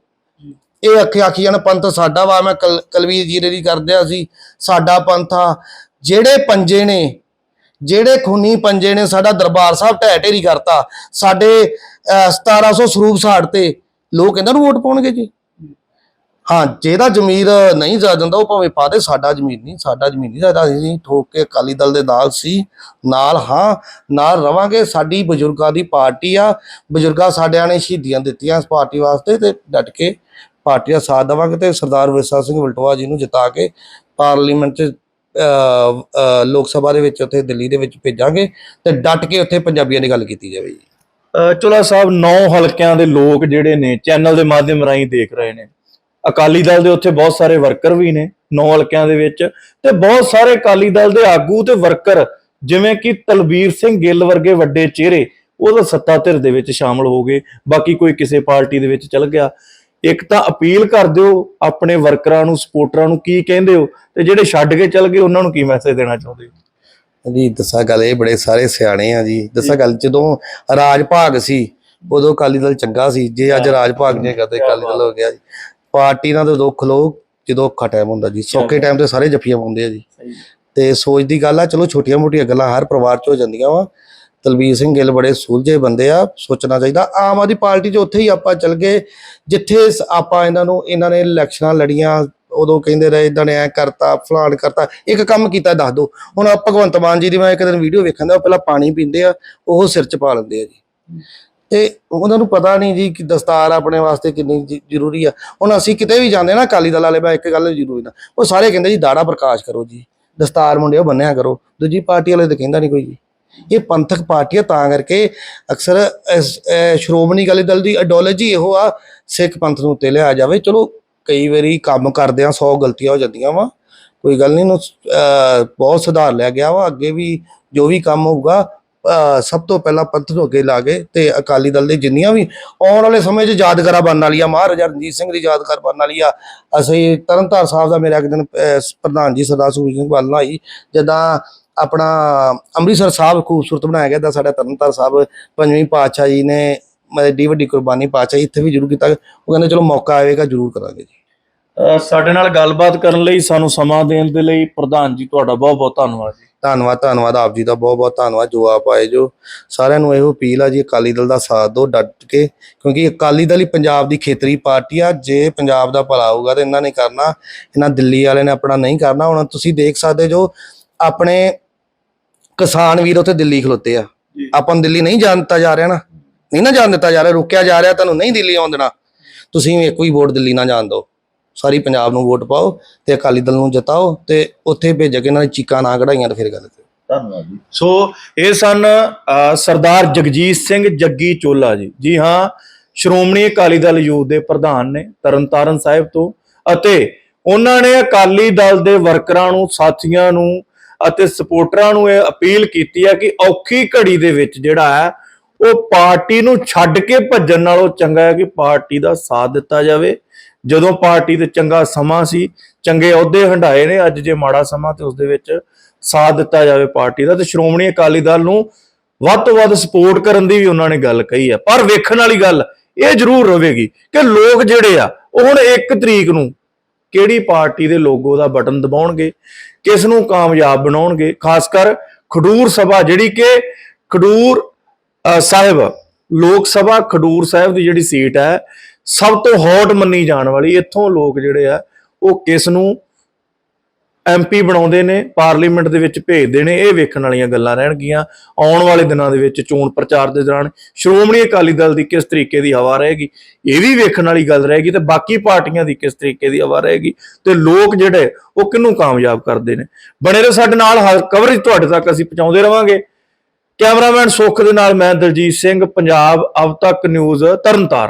ਇਹ ਅੱਖੇ ਆਖੀ ਜਾਣ ਪੰਥ ਸਾਡਾ ਵਾ। ਮੈਂ ਕਲ- ਕਲਵੀਰ ਜੀਰੇ ਦੀ ਕਰਦਿਆ ਸੀ ਸਾਡਾ ਪੰਥ ਆ। ਜਿਹੜੇ ਪੰਜੇ ਨੇ, ਜਿਹੜੇ ਖੂਨੀ ਪੰਜੇ ਨੇ ਸਾਡਾ ਦਰਬਾਰ ਸਾਹਿਬ ਢਹਿ ਢੇਰੀ ਕਰਤਾ, ਸਾਡੇ 1700 ਸਰੂਪ ਸਾੜ ਤੇ ਲੋਕ ਇਹਨਾਂ ਨੂੰ ਵੋਟ ਪਾਉਣਗੇ ਜੀ। ਹਾਂ, ਜਿਹਦਾ ਜ਼ਮੀਰ ਨਹੀਂ ਜਾ ਜਾਂਦਾ ਉਹ ਭਾਵੇਂ ਪਾ ਦੇ, ਸਾਡਾ ਜ਼ਮੀਰ ਨਹੀਂ, ਸਾਡਾ ਜ਼ਮੀਰ ਨਹੀਂ ਸਾਡਾ ਅਸੀਂ ਠੋਕ ਕੇ ਅਕਾਲੀ ਦਲ ਦੇ ਨਾਲ ਸੀ, ਨਾਲ ਹਾਂ, ਨਾਲ ਰਵਾਂਗੇ। ਸਾਡੀ ਬਜ਼ੁਰਗਾਂ ਦੀ ਪਾਰਟੀ ਆ, ਬਜ਼ੁਰਗਾਂ ਸਾਡਿਆਂ ਨੇ ਸ਼ਹੀਦੀਆਂ ਦਿੱਤੀਆਂ ਇਸ ਪਾਰਟੀ ਵਾਸਤੇ ਤੇ ਡਟ ਕੇ ਪਾਰਟੀ ਦਾ ਸਾਥ ਦੇਵਾਂਗੇ ਤੇ ਸਰਦਾਰ ਵਿਰਸਾ ਸਿੰਘ ਵਲਟੋਆ ਜੀ ਨੂੰ ਜਿਤਾ ਕੇ ਪਾਰਲੀਮੈਂਟ 'ਚ ਲੋਕ ਸਭਾ ਦੇ ਵਿੱਚ ਉੱਥੇ ਦਿੱਲੀ ਦੇ ਵਿੱਚ ਭੇਜਾਂਗੇ ਤੇ ਡਟ ਕੇ ਉੱਥੇ ਪੰਜਾਬੀਆਂ ਦੀ ਗੱਲ ਕੀਤੀ ਜਾਵੇ ਜੀ। ਅਹ, ਚੋਲਾ ਸਾਹਿਬ, ਨੌ ਹਲਕਿਆਂ ਦੇ ਲੋਕ ਜਿਹੜੇ ਨੇ ਚੈਨਲ ਦੇ ਮਾਧਿਅਮ ਰਾਹੀਂ ਦੇਖ ਰਹੇ ਨੇ। ਅਕਾਲੀ ਦਲ ਦੇ ਉੱਥੇ ਬਹੁਤ ਸਾਰੇ ਵਰਕਰ ਵੀ ਨੇ ਨੌ ਹਲਕਿਆਂ ਦੇ ਵਿੱਚ ਤੇ ਬਹੁਤ ਸਾਰੇ ਅਕਾਲੀ ਦਲ ਦੇ ਆਗੂ ਤੇ ਵਰਕਰ, ਜਿਵੇਂ ਕਿ ਤਲਬੀਰ ਸਿੰਘ ਗਿੱਲ ਵਰਗੇ ਵੱਡੇ ਚਿਹਰੇ, ਉਹ ਤਾਂ ਸੱਤਾ ਧਿਰ ਦੇ ਵਿੱਚ ਸ਼ਾਮਲ ਹੋ ਗਏ, ਬਾਕੀ ਕੋਈ ਕਿਸੇ ਪਾਰਟੀ ਦੇ ਵਿੱਚ ਚਲ ਗਿਆ। ਇੱਕ ਤਾਂ ਅਪੀਲ ਕਰ ਦਿਓ ਆਪਣੇ ਵਰਕਰਾਂ ਨੂੰ ਸਪੋਰਟਰਾਂ ਨੂੰ ਕੀ ਕਹਿੰਦੇ ਹੋ ਤੇ ਜਿਹੜੇ ਛੱਡ ਕੇ ਚਲ ਗਏ ਉਹਨਾਂ ਨੂੰ ਕੀ ਮੈਸੇਜ ਦੇਣਾ ਚਾਹੁੰਦੇ ਹੋ? ਜੀ ਦੱਸਾਂ ਗੱਲ ਇਹ ਬੜੇ ਸਾਰੇ ਸਿਆਣੇ ਆ ਜੀ। ਦੱਸਾਂ ਗੱਲ ਜਦੋਂ ਰਾਜ ਭਾਗ ਸੀ ਉਦੋਂ ਅਕਾਲੀ ਦਲ ਚੰਗਾ ਸੀ। ਜੇ ਅੱਜ ਰਾਜ ਭਾਗ ਨੇ ਕਦੇ ਅਕਾਲੀ ਦਲ ਹੋ ਗਿਆ ਜੀ। ਪਾਰਟੀ ਨਾਲ ਤਾਂ ਦੁੱਖ ਲੋ ਜਦੋਂ ਔਖਾ ਟਾਈਮ ਹੁੰਦਾ ਜੀ। ਸੌਖੇ ਟਾਈਮ ਤੇ ਸਾਰੇ ਜੱਫੀਆਂ ਪਾਉਂਦੇ ਆ ਜੀ। ਤੇ ਸੋਚ ਦੀ ਗੱਲ ਆ ਚਲੋ ਛੋਟੀਆਂ ਮੋਟੀਆਂ ਗੱਲਾਂ ਹਰ ਪਰਿਵਾਰ 'ਚ ਹੋ ਜਾਂਦੀਆਂ ਵਾ। ਤਲਬੀਰ ਸਿੰਘ ਗਿੱਲ ਬੜੇ ਸੁਲਝੇ ਬੰਦੇ ਆ, ਸੋਚਣਾ ਚਾਹੀਦਾ। ਆਮ ਆਦਮੀ ਪਾਰਟੀ 'ਚ ਉੱਥੇ ਹੀ ਆਪਾਂ ਚੱਲ ਗਏ, ਜਿੱਥੇ ਸ- ਆਪਾਂ ਇਹਨਾਂ ਨੂੰ, ਇਹਨਾਂ ਨੇ ਇਲੈਕਸ਼ਨਾਂ ਲੜੀਆਂ, ਉਦੋਂ ਕਹਿੰਦੇ ਰਹੇ ਇਦਾਂ ਨੇ ਐ ਕਰਤਾ, ਫਲਾਣ ਕਰਤਾ, ਇੱਕ ਕੰਮ ਕੀਤਾ ਦੱਸ ਦੋ। ਹੁਣ ਆਹ ਭਗਵੰਤ ਮਾਨ ਜੀ ਦੀ ਮੈਂ ਇੱਕ ਦਿਨ ਵੀਡੀਓ ਵੇਖਣ ਦਾ, ਉਹ ਪਹਿਲਾਂ ਪਾਣੀ ਪੀਂਦੇ ਆ, ਉਹ ਸਿਰ 'ਚ ਪਾ ਲੈਂਦੇ ਆ ਜੀ। ਤੇ ਉਹਨਾਂ ਨੂੰ ਪਤਾ ਨਹੀਂ ਜੀ ਕਿ ਦਸਤਾਰ ਆਪਣੇ ਵਾਸਤੇ ਕਿੰਨੀ ਜ਼ਰੂਰੀ ਆ। ਹੁਣ ਅਸੀਂ ਕਿਤੇ ਵੀ ਜਾਂਦੇ ਨਾ, ਅਕਾਲੀ ਦਲ ਵਾਲੇ, ਮੈਂ ਇੱਕ ਗੱਲ ਜ਼ਰੂਰੀ ਨਾ ਉਹ ਸਾਰੇ ਕਹਿੰਦੇ ਜੀ, ਦਾੜਾ ਪ੍ਰਕਾਸ਼ ਕਰੋ ਜੀ, ਦਸਤਾਰ ਮੁੰਡਿਓ ਬੰਨਿਆ ਕਰੋ। ਦੂਜੀ ਪਾਰਟੀ ਵਾਲੇ ਤਾਂ ਕਹਿੰਦਾ ਨਹੀਂ ਕੋਈ ਜੀ। ਇਹ ਪੰਥਕ ਪਾਰਟੀ ਆ ਤਾਂ ਕਰਕੇ ਅਕਸਰ ਸ਼੍ਰੋਮਣੀ ਅਕਾਲੀ ਦਲ ਦੀ ਆਈਡੀਓਲੋਜੀ ਇਹੋ ਆ ਸਿੱਖ ਪੰਥ ਨੂੰ ਉੱਤੇ ਲਿਆ ਜਾਵੇ। ਚਲੋ ਕਈ ਵਾਰੀ ਕੰਮ ਕਰਦੇ ਆ 100 ਗਲਤੀਆਂ ਹੋ ਜਾਂਦੀਆਂ ਵਾ ਕੋਈ ਗੱਲ ਨਹੀਂ ਨੂੰ ਬਹੁਤ ਸੁਧਾਰ ਲਿਆ ਗਿਆ ਵਾ ਅੱਗੇ ਵੀ ਜੋ ਵੀ ਕੰਮ ਹੋਊਗਾ ਅਹ ਸਭ ਤੋਂ ਪਹਿਲਾਂ ਪੰਥ ਨੂੰ ਅੱਗੇ ਲਾ ਕੇ ਤੇ ਅਕਾਲੀ ਦਲ ਦੇ ਜਿੰਨੀਆਂ ਵੀ ਆਉਣ ਵਾਲੇ ਸਮੇਂ 'ਚ ਯਾਦਗਾਰਾਂ ਬਣਨ ਵਾਲੀਆਂ ਮਹਾਰਾਜਾ ਰਣਜੀਤ ਸਿੰਘ ਦੀ ਯਾਦਗਾਰ ਬਣਨ ਵਾਲੀ ਆ ਅਸੀਂ ਤਰਨਤਾਰ ਸਾਹਿਬ ਦਾ ਮੇਰਾ ਇੱਕ ਦਿਨ ਅਹ, ਪ੍ਰਧਾਨ ਜੀ ਸਰਦਾਰ ਸੁਖਬੀਰ ਸਿੰਘ ਬਾਦਲ ਨਾਲ ਹੋਈ ਜਦਾਂ ਆਪਣਾ ਅੰਮ੍ਰਿਤਸਰ ਸਾਹਿਬ ਖੂਬਸੂਰਤ ਬਣਾਇਆ ਗਿਆ ਦਾ ਸਾਡਾ ਤਰਨਤਾਰ ਸਾਹਿਬ ਪੰਜਵੀਂ ਪਾਤਸ਼ਾਹ ਜੀ ਨੇ ਮਤਲਬ ਵੱਡੀ ਕੁਰਬਾਨੀ ਪਾਤਸ਼ਾਹ ਜੀ ਇੱਥੇ ਵੀ ਜ਼ਰੂਰ ਕੀਤਾ। ਉਹ ਕਹਿੰਦੇ ਚਲੋ ਮੌਕਾ ਆਵੇਗਾ ਜ਼ਰੂਰ ਕਰਾਂਗੇ ਜੀ। ਸਾਡੇ ਨਾਲ ਗੱਲਬਾਤ ਕਰਨ ਲਈ ਸਾਨੂੰ ਸਮਾਂ ਦੇਣ ਦੇ ਲਈ ਪ੍ਰਧਾਨ ਜੀ ਤੁਹਾਡਾ ਬਹੁਤ ਬਹੁਤ ਧੰਨਵਾਦ ਜੀ। ਧੰਨਵਾਦ ਧੰਨਵਾਦ ਆਪ ਜੀ ਦਾ ਬਹੁਤ ਬਹੁਤ ਧੰਨਵਾਦ ਜੋ ਆਪ ਆਏ ਜੋ। ਸਾਰਿਆਂ ਨੂੰ ਇਹੋ ਅਪੀਲ ਆ ਜੀ ਅਕਾਲੀ ਦਲ ਦਾ ਸਾਥ ਦਿਓ ਡਟ ਕੇ ਕਿਉਂਕਿ ਅਕਾਲੀ ਦਲ ਹੀ ਪੰਜਾਬ ਦੀ ਖੇਤਰੀ ਪਾਰਟੀ ਆ। ਜੇ ਪੰਜਾਬ ਦਾ ਭਲਾ ਹੋਊਗਾ ਤੇ ਇਹਨਾਂ ਨੇ ਕਰਨਾ ਇਹਨਾਂ ਦਿੱਲੀ ਵਾਲਿਆਂ ਨੇ ਆਪਣਾ ਨਹੀਂ ਕਰਨਾ। ਹੁਣ ਤੁਸੀਂ ਦੇਖ ਸਕਦੇ ਜੋ ਆਪਣੇ ਕਿਸਾਨ ਵੀਰ ਉੱਥੇ ਦਿੱਲੀ ਖਲੋਤੇ ਆ। ਆਪਾਂ ਨੂੰ ਦਿੱਲੀ ਨਹੀਂ ਜਾਣ ਦਿੱਤਾ ਜਾ ਰਿਹਾ ਨਾ। ਨਹੀਂ ਨਾ ਜਾਣ ਦਿੱਤਾ ਜਾ ਰਿਹਾ, ਰੋਕਿਆ ਜਾ ਰਿਹਾ, ਤੁਹਾਨੂੰ ਨਹੀਂ ਦਿੱਲੀ ਆਉਣ ਦੇਣਾ। ਤੁਸੀਂ ਵੀ ਇੱਕ ਵੋਟ ਦਿੱਲੀ ਨਾ ਜਾਣ ਦਿਓ। ਸਾਰੀ ਪੰਜਾਬ ਨੂੰ ਵੋਟ ਪਾਓ ਤੇ ਅਕਾਲੀ ਦਲ ਨੂੰ ਜਿਤਾਓ ਤੇ ਉੱਥੇ ਭੇਜ ਕੇ ਇਹਨਾਂ ਦੀ ਚੀਕਾਂ ਨਾ ਕਢਾਈਆਂ ਤੇ ਫਿਰ ਗੱਲ ਕਰੋ ਧੰਨਵਾਦ ਜੀ। ਸੋ ਇਹ ਸਨ ਸਰਦਾਰ ਜਗਜੀਤ ਸਿੰਘ ਜੱਗੀ ਚੋਲਾ ਜੀ। ਜੀ ਹਾਂ, ਸ਼੍ਰੋਮਣੀ ਅਕਾਲੀ ਦਲ ਯੂਥ ਦੇ ਪ੍ਰਧਾਨ ਨੇ ਤਰਨਤਾਰਨ ਸਾਹਿਬ ਤੋਂ। ਅਤੇ ਉਹਨਾਂ ਨੇ ਅਕਾਲੀ ਦਲ ਦੇ ਵਰਕਰਾਂ ਨੂੰ, ਸਾਥੀਆਂ ਨੂੰ ਅਤੇ ਸਪੋਰਟਰਾਂ ਨੂੰ ਇਹ ਅਪੀਲ ਕੀਤੀ ਹੈ ਕਿ ਔਖੀ ਘੜੀ ਦੇ ਵਿੱਚ ਜਿਹੜਾ ਹੈ, ਉਹ ਪਾਰਟੀ ਨੂੰ ਛੱਡ ਕੇ ਭੱਜਣ ਨਾਲੋਂ ਚੰਗਾ ਹੈ ਕਿ ਪਾਰਟੀ ਦਾ ਸਾਥ ਦਿੱਤਾ ਜਾਵੇ। ਜਦੋਂ ਪਾਰਟੀ ਤੇ ਚੰਗਾ ਸਮਾਂ ਸੀ, ਚੰਗੇ ਅਹੁਦੇ ਹੰਡਾਏ ਨੇ, ਅੱਜ ਜੇ ਮਾੜਾ ਸਮਾਂ ਤੇ ਉਸ ਦੇ ਵਿੱਚ ਸਾਥ ਦਿੱਤਾ ਜਾਵੇ ਪਾਰਟੀ ਦਾ, ਤੇ ਸ਼੍ਰੋਮਣੀ ਅਕਾਲੀ ਦਲ ਨੂੰ ਵੱਧ ਤੋਂ ਵੱਧ ਸਪੋਰਟ ਕਰਨ ਦੀ ਵੀ ਉਹਨਾਂ ਨੇ ਗੱਲ ਕਹੀ ਹੈ। ਪਰ ਵੇਖਣ ਵਾਲੀ ਗੱਲ ਇਹ ਜ਼ਰੂਰ ਰਹੇਗੀ ਕਿ ਲੋਕ ਜਿਹੜੇ ਆ, ਉਹ ਹੁਣ 1 ਤਰੀਕ ਨੂੰ ਕਿਹੜੀ ਪਾਰਟੀ ਦੇ ਲੋਗੋ ਦਾ ਬਟਨ ਦਬਾਉਣਗੇ, ਕਿਸ ਨੂੰ ਕਾਮਯਾਬ ਬਣਾਉਣਗੇ, ਖਾਸ ਕਰ ਖਡੂਰ ਸਭਾ, ਜਿਹੜੀ ਕਿ ਖਡੂਰ ਸਾਹਿਬ, ਲੋਕ ਸਭਾ ਖਡੂਰ ਸਾਹਿਬ ਦੀ ਜਿਹੜੀ ਸੀਟ ਹੈ, ਸਭ ਤੋਂ ਹੌਟ ਮੰਨੀ ਜਾਣ ਵਾਲੀ ਇੱਥੋਂ ਲੋਕ ਜਿਹੜੇ ਆ, ਉਹ ਕਿਸ ਨੂੰ ਐਮਪੀ ਬਣਾਉਂਦੇ ਨੇ, ਪਾਰਲੀਮੈਂਟ ਦੇ ਵਿੱਚ ਭੇਜਦੇ ਨੇ, ਇਹ ਵੇਖਣ ਵਾਲੀਆਂ ਗੱਲਾਂ ਰਹਿਣਗੀਆਂ। ਆਉਣ ਵਾਲੇ ਦਿਨਾਂ ਦੇ ਵਿੱਚ ਚੋਣ ਪ੍ਰਚਾਰ ਦੇ ਦੌਰਾਨ ਸ਼੍ਰੋਮਣੀ ਅਕਾਲੀ ਦਲ ਦੀ ਕਿਸ ਤਰੀਕੇ ਦੀ ਹਵਾ ਰਹੇਗੀ, ਇਹ ਵੀ ਵੇਖਣ ਵਾਲੀ ਗੱਲ ਰਹੇਗੀ ਤੇ ਬਾਕੀ ਪਾਰਟੀਆਂ ਦੀ ਕਿਸ ਤਰੀਕੇ ਦੀ ਹਵਾ ਰਹੇਗੀ ਤੇ ਲੋਕ ਜਿਹੜੇ ਉਹ ਕਿਹਨੂੰ ਕਾਮਯਾਬ ਕਰਦੇ ਨੇ। ਬਣੇ ਰਹੋ ਸਾਡੇ ਨਾਲ ਹਰ ਕਵਰੇਜ ਤੁਹਾਡੇ ਤੱਕ ਅਸੀਂ ਪਹੁੰਚਾਉਂਦੇ ਰਵਾਂਗੇ। ਕੈਮਰਾਮੈਨ ਸੁੱਖ ਦੇ ਨਾਲ ਮੈਂ ਦਲਜੀਤ ਸਿੰਘ, ਪੰਜਾਬ ਅਬ ਤੱਕ ਨਿਊਜ਼ ਤਰਨਤਾਰਨ।